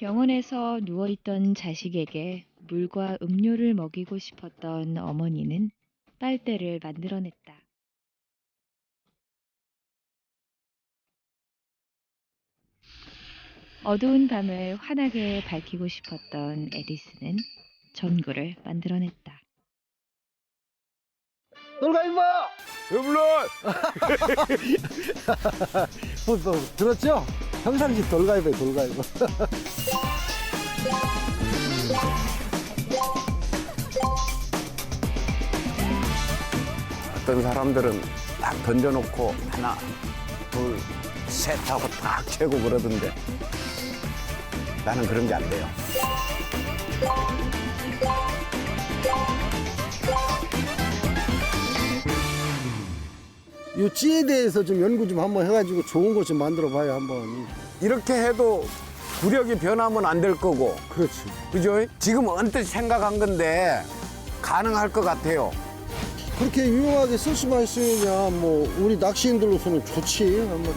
병원에서 누워있던 자식에게 물과 음료를 먹이고 싶었던 어머니는 빨대를 만들어냈다. 어두운 밤을 환하게 밝히고 싶었던 에디슨은 전구를 만들어냈다. 놀가 임마! 물론 들었죠? 평상시 돌가입에 돌가입. 어떤 사람들은 딱 던져놓고 하나 둘 셋 하고 딱 채고 그러던데 나는 그런 게 안 돼요 이 찌에 대해서 좀 연구 좀 한번 해가지고 좋은 거 좀 만들어 봐요 한번. 이렇게 해도 구력이 변하면 안 될 거고 그렇지. 그죠? 지금 언뜻 생각한 건데 가능할 것 같아요 그렇게 유용하게 쓸 수만 있으냐 뭐 우리 낚시인들로서는 좋지 한번.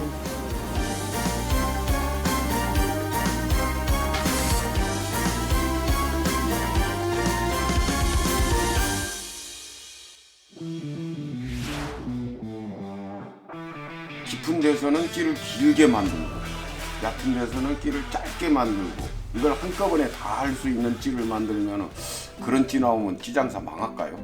깊은 데서는 끼를 길게 만들고 얕은 데서는 끼를 짧게 만들고 이걸 한꺼번에 다 할 수 있는 찌를 만들면 그런 찌 나오면 찌장사 망할까요?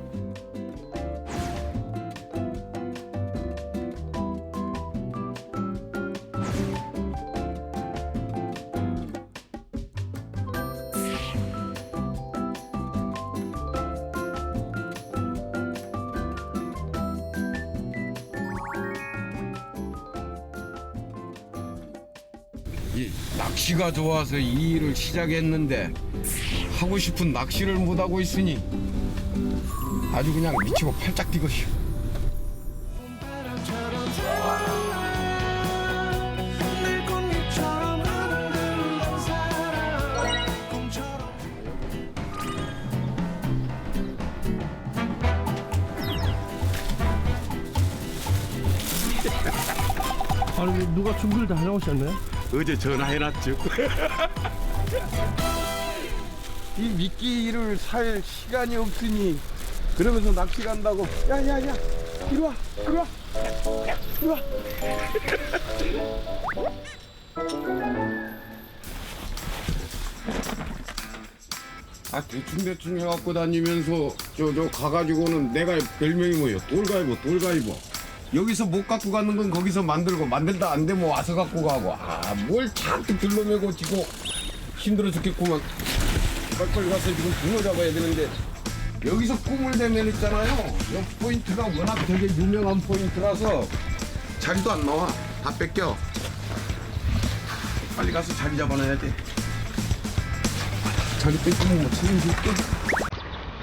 이 낚시가 좋아서 이 일을 시작했는데 하고 싶은 낚시를 못 하고 있으니 아주 그냥 미치고 팔짝 뛰것이오. 아니 누가 준비를 다 해놓으셨네? 어제 전화해놨죠. 이 미끼를 살 시간이 없으니 그러면서 낚시 간다고. 야야야 이리 와 이리 와 이리 와. 아 대충 대충 해갖고 다니면서 저 저 가가지고는 내가 별명이 뭐예요? 돌가이버 돌가이버 여기서 못 갖고 가는 건 거기서 만들고 만들다 안 되면 와서 갖고 가고. 아 뭘 잔뜩 들러매고 지고 힘들어 죽겠구만. 빨리빨리 가서 지금 붕어 잡아야 되는데 여기서 꿈을 대면 있잖아요. 이 포인트가 워낙 되게 유명한 포인트라서 자리도 안 나와. 다 뺏겨. 빨리 가서 자리 잡아놔야 돼. 자리 뺏기면 뭐 책임질게?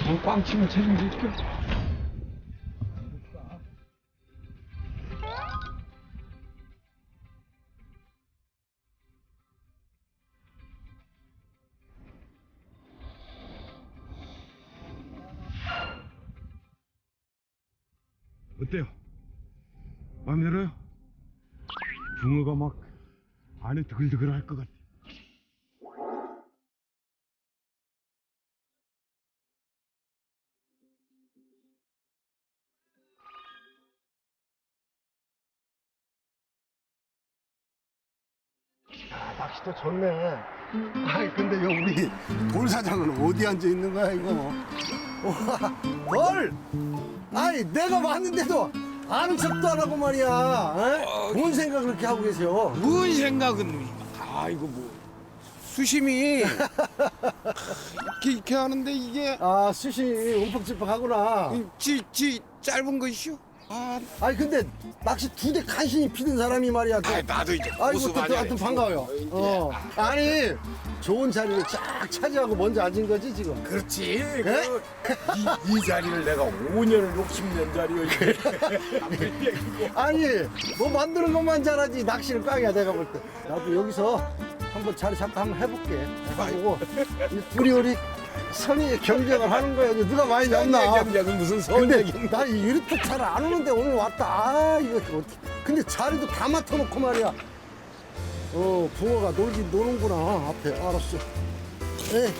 어, 꽝 치면 책임질게 어때요? 마음에 들어요? 붕어가 막 안에 드글드글 할 것 같아. 낚시도 좋네. 아이 근데 여 우리 돌사장은 어디 앉아 있는 거야 이거? 와, 뭘? 아니 내가 왔는데도 아는 척도 안 하고 말이야. 에? 뭔 생각 그렇게 하고 계세요? 뭔 생각은 아이고 뭐 수심이 이렇게 이렇게 하는데 이게 아 수시 움푹질푹하구나. 지, 지 짧은 것이요? 아, 아니 근데 낚시 두 대 간신히 피는 사람이 말이야. 또. 아이, 나도 이제 아이고 또, 하네. 하여튼 반가워요. 어. 아니 좋은 자리를 쫙 차지하고 먼저 앉은 거지 지금. 그렇지. 예? 그, 이, 이 자리를 내가 5년을 60년 자리요. 이게. 아니 뭐 만드는 것만 잘하지 낚시를 꽝이야 내가 볼 때. 나도 여기서 한번 자리 잡고 한번 해볼게. 해보고 이 둘이 우리 선의 경쟁을 하는 거야. 누가 많이 잡나. 경쟁은 무슨 근데 선쟁이 나 이렇게 잘 안 오는데 오늘 왔다. 아 이거 어떻게? 근데 자리도 다 맡아놓고 말이야. 어 붕어가 놀긴 노는구나 앞에 알았어 에